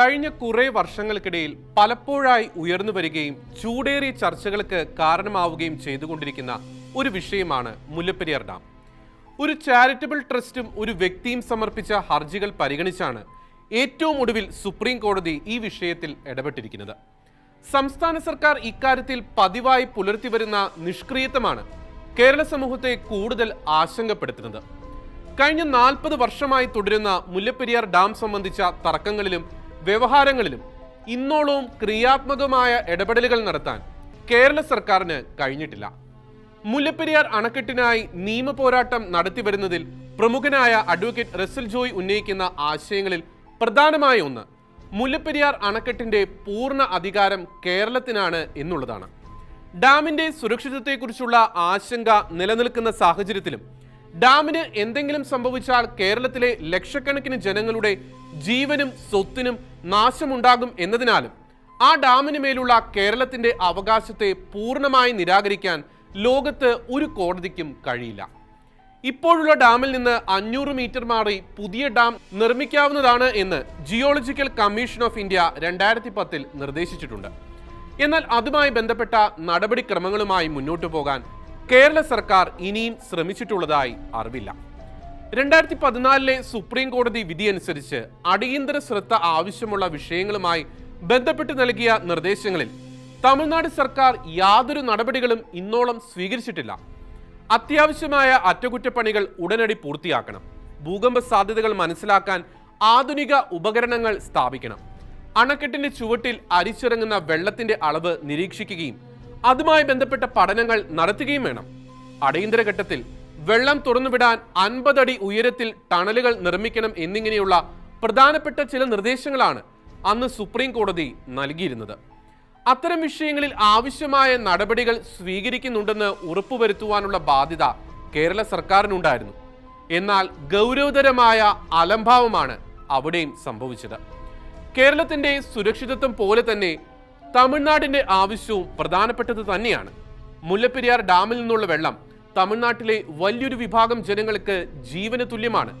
കഴിഞ്ഞ കുറേ വർഷങ്ങൾക്കിടയിൽ പലപ്പോഴായി ഉയർന്നു വരികയും ചൂടേറിയ ചർച്ചകൾക്ക് കാരണമാവുകയും ചെയ്തുകൊണ്ടിരിക്കുന്ന ഒരു വിഷയമാണ് മുല്ലപ്പെരിയാർ ഡാം. ഒരു ചാരിറ്റബിൾ ട്രസ്റ്റും ഒരു വ്യക്തിയും സമർപ്പിച്ച ഹർജികൾ പരിഗണിച്ചാണ് ഏറ്റവും ഒടുവിൽ സുപ്രീം കോടതി ഈ വിഷയത്തിൽ ഇടപെട്ടിരിക്കുന്നത്. സംസ്ഥാന സർക്കാർ ഇക്കാര്യത്തിൽ പതിവായി പുലർത്തി വരുന്ന നിഷ്ക്രിയത്വമാണ് കേരള സമൂഹത്തെ കൂടുതൽ ആശങ്കപ്പെടുത്തുന്നത്. കഴിഞ്ഞ നാൽപ്പത് വർഷമായി തുടരുന്ന മുല്ലപ്പെരിയാർ ഡാം സംബന്ധിച്ച തർക്കങ്ങളിലും വ്യവഹാരങ്ങളിലും ഇന്നോളവും ക്രിയാത്മകമായ ഇടപെടലുകൾ നടത്താൻ കേരള സർക്കാരിന് കഴിഞ്ഞിട്ടില്ല. മുല്ലപ്പെരിയാർ അണക്കെട്ടിനായി നിയമപോരാട്ടം നടത്തിവരുന്നതിൽ പ്രമുഖനായ അഡ്വക്കേറ്റ് റസൽ ജോയ് ഉന്നയിക്കുന്ന ആശയങ്ങളിൽ പ്രധാനമായ ഒന്ന് മുല്ലപ്പെരിയാർ അണക്കെട്ടിന്റെ പൂർണ അധികാരം കേരളത്തിനാണ് എന്നുള്ളതാണ്. ഡാമിന്റെ സുരക്ഷിതത്വത്തെക്കുറിച്ചുള്ള ആശങ്ക നിലനിൽക്കുന്ന സാഹചര്യത്തിലും ഡാമിന് എന്തെങ്കിലും സംഭവിച്ചാൽ കേരളത്തിലെ ലക്ഷക്കണക്കിന് ജനങ്ങളുടെ ജീവനും സ്വത്തിനും നാശമുണ്ടാകും എന്നതിനാലും ആ ഡാമിന് മേലുള്ള കേരളത്തിന്റെ അവകാശത്തെ പൂർണമായി നിരാകരിക്കാൻ ലോകത്ത് ഒരു കോടതിക്കും കഴിയില്ല. ഇപ്പോഴുള്ള ഡാമിൽ നിന്ന് അഞ്ഞൂറ് മീറ്റർ മാറി പുതിയ ഡാം നിർമ്മിക്കാവുന്നതാണ് എന്ന് ജിയോളജിക്കൽ കമ്മീഷൻ ഓഫ് ഇന്ത്യ രണ്ടായിരത്തി പത്തിൽ നിർദ്ദേശിച്ചിട്ടുണ്ട്. എന്നാൽ അതുമായി ബന്ധപ്പെട്ട നടപടിക്രമങ്ങളുമായി മുന്നോട്ടു പോകാൻ കേരള സർക്കാർ ഇനിയും ശ്രമിച്ചിട്ടുള്ളതായി അറിവില്ല. രണ്ടായിരത്തി പതിനാലിലെ സുപ്രീം കോടതി വിധി അനുസരിച്ച് അടിയന്തര ശ്രദ്ധ ആവശ്യമുള്ള വിഷയങ്ങളുമായി ബന്ധപ്പെട്ട് നൽകിയ നിർദ്ദേശങ്ങളിൽ തമിഴ്നാട് സർക്കാർ യാതൊരു നടപടികളും ഇന്നോളം സ്വീകരിച്ചിട്ടില്ല. അത്യാവശ്യമായ അറ്റകുറ്റപ്പണികൾ ഉടനടി പൂർത്തിയാക്കണം. ഭൂകമ്പ സാധ്യതകൾ മനസ്സിലാക്കാൻ ആധുനിക ഉപകരണങ്ങൾ സ്ഥാപിക്കണം. അണക്കെട്ടിന്റെ ചുവട്ടിൽ അരിച്ചിറങ്ങുന്ന വെള്ളത്തിന്റെ അളവ് നിരീക്ഷിക്കുകയും അതുമായി ബന്ധപ്പെട്ട പഠനങ്ങൾ നടത്തുകയും വേണം. അടിയന്തര ഘട്ടത്തിൽ വെള്ളം തുറന്നുവിടാൻ അൻപതടി ഉയരത്തിൽ ടണലുകൾ നിർമ്മിക്കണം എന്നിങ്ങനെയുള്ള പ്രധാനപ്പെട്ട ചില നിർദ്ദേശങ്ങളാണ് അന്ന് സുപ്രീം കോടതി നൽകിയിരുന്നത്. അത്തരം വിഷയങ്ങളിൽ ആവശ്യമായ നടപടികൾ സ്വീകരിക്കുന്നുണ്ടെന്ന് ഉറപ്പുവരുത്തുവാനുള്ള ബാധ്യത കേരള സർക്കാരിനുണ്ടായിരുന്നു. എന്നാൽ ഗൗരവതരമായ അലംഭാവമാണ് അവിടെയും സംഭവിച്ചത്. കേരളത്തിന്റെ സുരക്ഷിതത്വം പോലെ തന്നെ തമിഴ്നാടിന്റെ ആവശ്യവും പ്രധാനപ്പെട്ടത് തന്നെയാണ്. മുല്ലപ്പെരിയാർ ഡാമിൽ നിന്നുള്ള വെള്ളം തമിഴ്നാട്ടിലെ വലിയൊരു വിഭാഗം ജനങ്ങൾക്ക് ജീവന് തുല്യമാണ്.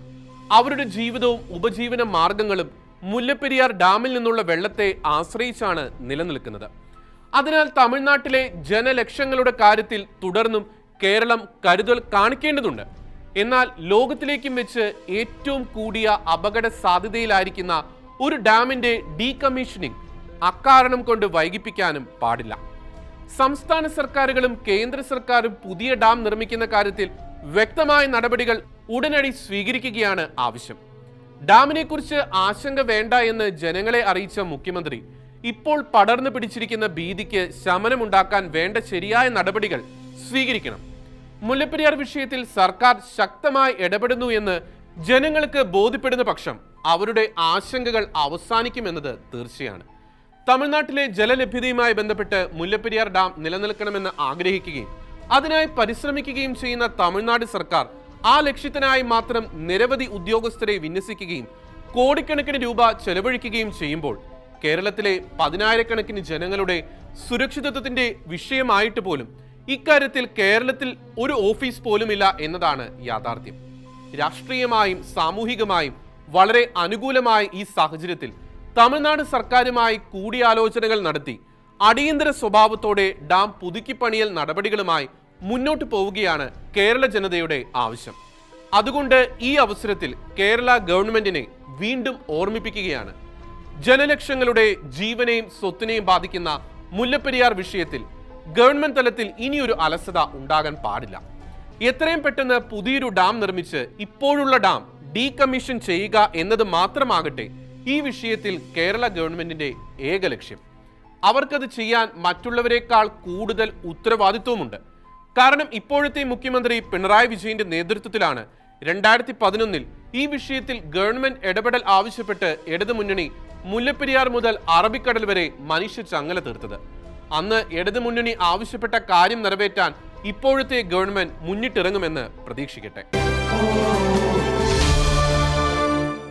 അവരുടെ ജീവിതവും ഉപജീവന മാർഗങ്ങളും മുല്ലപ്പെരിയാർ ഡാമിൽ നിന്നുള്ള വെള്ളത്തെ ആശ്രയിച്ചാണ് നിലനിൽക്കുന്നത്. അതിനാൽ തമിഴ്നാട്ടിലെ ജനലക്ഷങ്ങളുടെ കാര്യത്തിൽ തുടർന്നും കേരളം കരുതൽ കാണിക്കേണ്ടതുണ്ട്. എന്നാൽ ലോകത്തിലേക്കും വെച്ച് ഏറ്റവും കൂടിയ അപകട സാധ്യതയിലായിരിക്കുന്ന ഒരു ഡാമിന്റെ ഡീകമ്മീഷനിങ് അക്കാരണം കൊണ്ട് വൈകിപ്പിക്കാനും പാടില്ല. സംസ്ഥാന സർക്കാരുകളും കേന്ദ്ര സർക്കാരും പുതിയ ഡാം നിർമ്മിക്കുന്ന കാര്യത്തിൽ വ്യക്തമായ നടപടികൾ ഉടനടി സ്വീകരിക്കുകയാണ് ആവശ്യം. ഡാമിനെ കുറിച്ച് ആശങ്ക വേണ്ട എന്ന് ജനങ്ങളെ അറിയിച്ച മുഖ്യമന്ത്രി ഇപ്പോൾ പടർന്നു പിടിച്ചിരിക്കുന്ന ഭീതിക്ക് ശമനമുണ്ടാക്കാൻ വേണ്ട ശരിയായ നടപടികൾ സ്വീകരിക്കണം. മുല്ലപ്പെരിയാർ വിഷയത്തിൽ സർക്കാർ ശക്തമായി ഇടപെടുന്നു എന്ന് ജനങ്ങൾക്ക് ബോധ്യപ്പെടുന്ന പക്ഷം അവരുടെ ആശങ്കകൾ അവസാനിക്കുമെന്നത് തീർച്ചയാണ്. തമിഴ്നാട്ടിലെ ജലലഭ്യതയുമായി ബന്ധപ്പെട്ട് മുല്ലപ്പെരിയാർ ഡാം നിലനിൽക്കണമെന്ന് ആഗ്രഹിക്കുകയും അതിനായി പരിശ്രമിക്കുകയും ചെയ്യുന്ന തമിഴ്നാട് സർക്കാർ ആ ലക്ഷ്യത്തിനായി മാത്രം നിരവധി ഉദ്യോഗസ്ഥരെ വിന്യസിക്കുകയും കോടിക്കണക്കിന് രൂപ ചെലവഴിക്കുകയും ചെയ്യുമ്പോൾ കേരളത്തിലെ പതിനായിരക്കണക്കിന് ജനങ്ങളുടെ സുരക്ഷിതത്വത്തിന്റെ വിഷയമായിട്ട് പോലും ഇക്കാര്യത്തിൽ കേരളത്തിൽ ഒരു ഓഫീസ് പോലുമില്ല എന്നതാണ് യാഥാർത്ഥ്യം. രാഷ്ട്രീയമായും സാമൂഹികമായും വളരെ അനുകൂലമായ ഈ സാഹചര്യത്തിൽ തമിഴ്നാട് സർക്കാരുമായി കൂടിയാലോചനകൾ നടത്തി. അടിയന്തര സ്വഭാവത്തോടെ ഡാം പുതുക്കിപ്പണിയൽ നടപടികളുമായി മുന്നോട്ട് പോവുകയാണ് കേരള ജനതയുടെ ആവശ്യം. അതുകൊണ്ട് ഈ അവസരത്തിൽ കേരള ഗവൺമെന്റിനെ വീണ്ടും ഓർമ്മിപ്പിക്കുകയാണ്. ജനലക്ഷങ്ങളുടെ ജീവനെയും സ്വത്തിനെയും ബാധിക്കുന്ന മുല്ലപ്പെരിയാർ വിഷയത്തിൽ ഗവൺമെന്റ് തലത്തിൽ ഇനിയൊരു അലസത ഉണ്ടാകാൻ പാടില്ല. എത്രയും പെട്ടെന്ന് പുതിയൊരു ഡാം നിർമ്മിച്ച് ഇപ്പോഴുള്ള ഡാം ഡീകമ്മീഷൻ ചെയ്യുക എന്നത് മാത്രമാകട്ടെ ഈ വിഷയത്തിൽ കേരള ഗവൺമെന്റിന്റെ ഏക ലക്ഷ്യം. അവർക്കത് ചെയ്യാൻ മറ്റുള്ളവരെക്കാൾ കൂടുതൽ ഉത്തരവാദിത്വമുണ്ട്. കാരണം ഇപ്പോഴത്തെ മുഖ്യമന്ത്രി പിണറായി വിജയന്റെ നേതൃത്വത്തിലാണ് രണ്ടായിരത്തി പതിനൊന്നിൽ ഈ വിഷയത്തിൽ ഗവൺമെന്റ് ഇടപെടൽ ആവശ്യപ്പെട്ട് ഇടതുമുന്നണി മുല്ലപ്പെരിയാർ മുതൽ അറബിക്കടൽ വരെ മനുഷ്യ ചങ്ങല തീർത്തത്. അന്ന് ഇടതുമുന്നണി ആവശ്യപ്പെട്ട കാര്യം നിറവേറ്റാൻ ഇപ്പോഴത്തെ ഗവൺമെന്റ് മുന്നിട്ടിറങ്ങുമെന്ന് പ്രതീക്ഷിക്കട്ടെ.